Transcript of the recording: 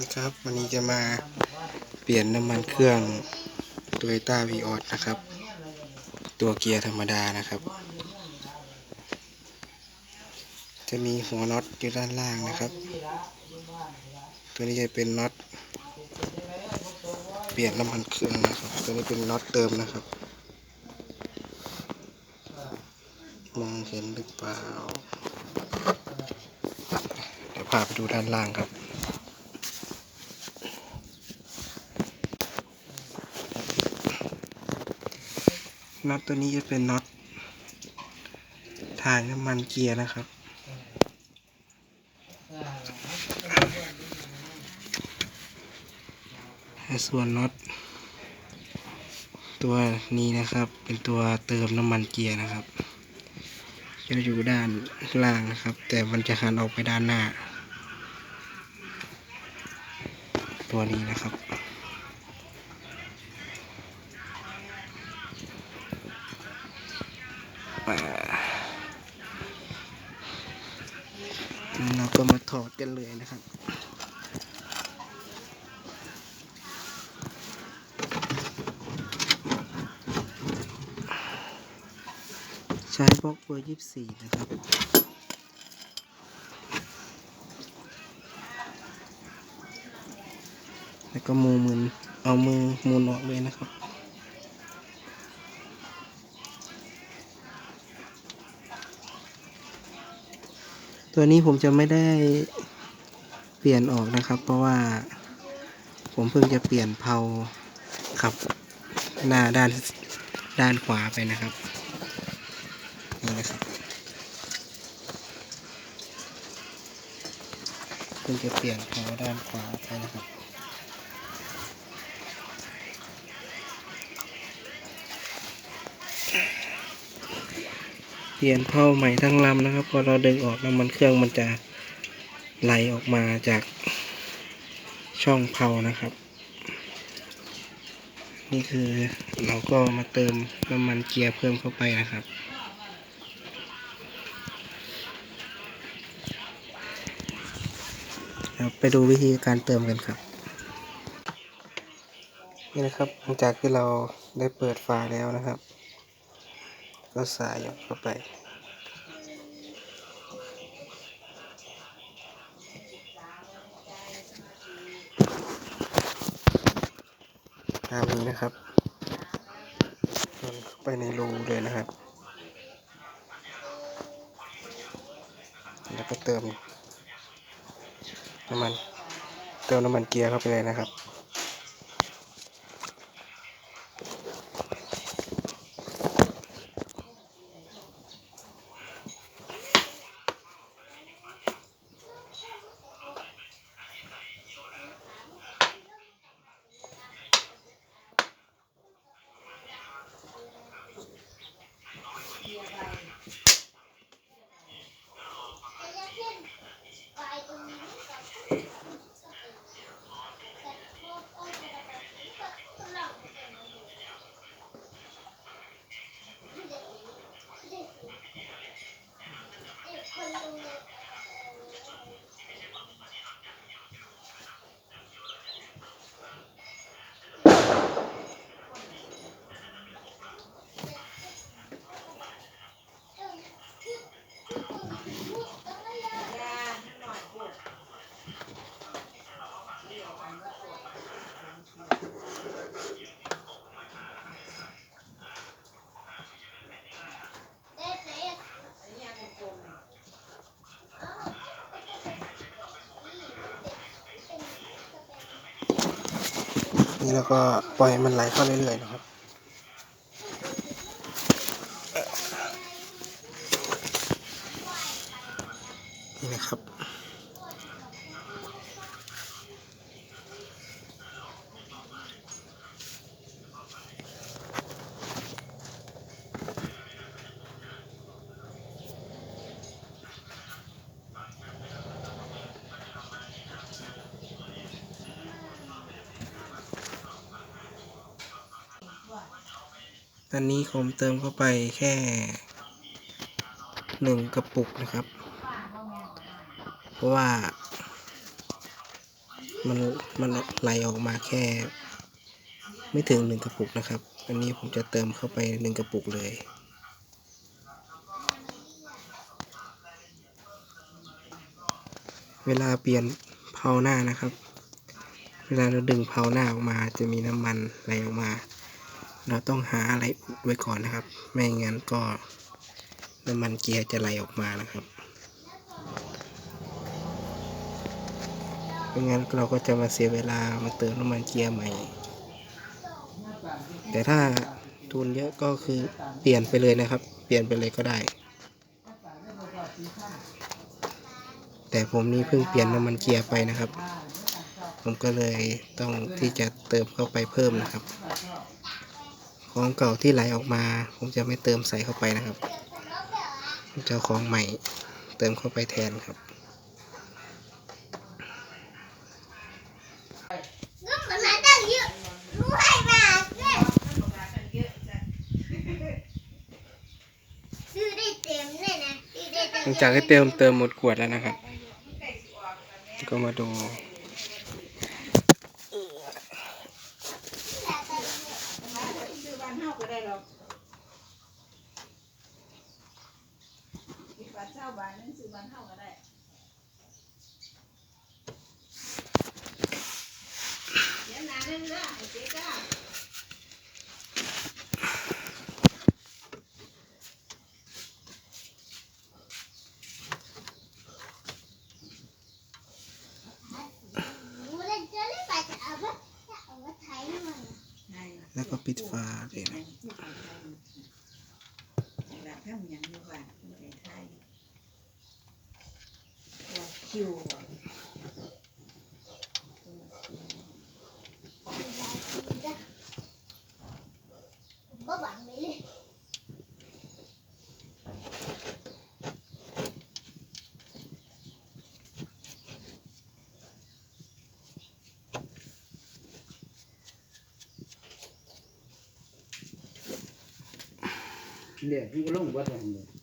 นะครับ วันนี้จะมาเปลี่ยนน้ำมันเครื่อง Toyota v ีออนะครับ ตัวเกียร์ธรรมดานะครับ จะมีหัวน็อตอยู่ด้านล่างนะครับ ตัวนี้จะเป็นน็อตเปลี่ยนน้ำมันเครื่องนะครับ ตัวนี้เป็นน็อตเติมนะครับ มองเห็นหรือเปล่า เดี๋ยวพาไปดูด้านล่างครับ น็อตตัวนี้จะเป็นน็อตถ่ายน้ำมันเกียร์นะครับ ส่วนน็อตตัวนี้นะครับ เป็นตัวเติมน้ำมันเกียร์นะครับ จะอยู่ด้านล่างนะครับ แต่มันจะหันออกไปด้านหน้า ตัวนี้นะครับ เราก็มาถอดกันเลยนะครับ ใช้บล็อกเบอร์ยี่สี่นะครับแล้วก็มือมือเอามือหมุนออกเลยนะครับ ตัวนี้ผมจะไม่ได้เปลี่ยนออกนะครับ เพราะว่าผมเพิ่งจะเปลี่ยนเพลาขับหน้าด้านด้านขวาไปนะครับนี่นะครับเพิ่งจะเปลี่ยนเพาด้านขวาไปนะครับ ปลี่ยนเพลาใหม่ทั้งลำนะครับ พอเราดึงออกน้ำมันเครื่องมันจะไหลออกมาจากช่องเพานะครับ นี่คือเราก็มาเติมน้ำมันเกียร์เพิ่มเข้าไปนะครับ ไปดูวิธีการเติมกันครับ นี่นะครับหลังจากที่เราได้เปิดฝาแล้วนะครับ ก็สายหยดเข้าไป ตามนี้นะครับมันเข้าไปในรูเลยนะครับ แล้วก็เติมน้ำมัน เติมน้ำมันเกียร์เข้าไปเลยนะครับ แล้วก็ปล่อยมันไหลเข้าเรื่อยๆนะครับนี่นะครับ อันนี้ผมเติมเข้าไปแค่หนึ่งกระปุกนะครับ เพราะว่า มันมันไหลออกมาแค่ ไม่ถึงหนึ่งกระปุกนะครับ อันนี้ผมจะเติมเข้าไปหนึ่งกระปุกเลยเวลาเปลี่ยนเพาหน้านะครับ เวลาเราดึงเพาหน้าออกมาจะมีน้ำมันไหลออกมา เราต้องหาอะไรอุดไว้ก่อนนะครับ ไม่งั้นก็น้ำมันเกียร์จะไหลออกมานะครับไม่งั้นเราก็จะมาเสียเวลามาเติมน้ำมันเกียร์ใหม่ แต่ถ้าทุนเยอะก็คือเปลี่ยนไปเลยนะครับ เปลี่ยนไปเลยก็ได้ แต่ผมนี่เพิ่งเปลี่ยนน้ำมันเกียร์ไปนะครับ ผมก็เลยต้องที่จะเติมเข้าไปเพิ่มนะครับ ของเก่าที่ไหลออกมา ผมจะไม่เติมใส่เข้าไปนะครับผมจะเอาของใหม่เติมเข้าไปแทนครับก็มันมาตั้งเยอะรู้ให้มาเนี่ยซื้อได้เต็มเลยนะซื้อได้เต็มหลังจากที่เติมเติมหมดขวดแล้วนะครับ ก็มาดู ซื้อบ้านเฮาก็ได้หรอกอีกบาทเช้าบาทนึงซื้อบ้านเฮาก็ได้เดี๋ยวนานนึงเด้อเจ๊ก้า รู้เลยจะได้ไปจะเอาไปจะเอาไปไทยมัน แล้วก็ปิดฝาเลยนะคิวาคิวบ่ ก็หวังไปเลย เดี๋ยวพี่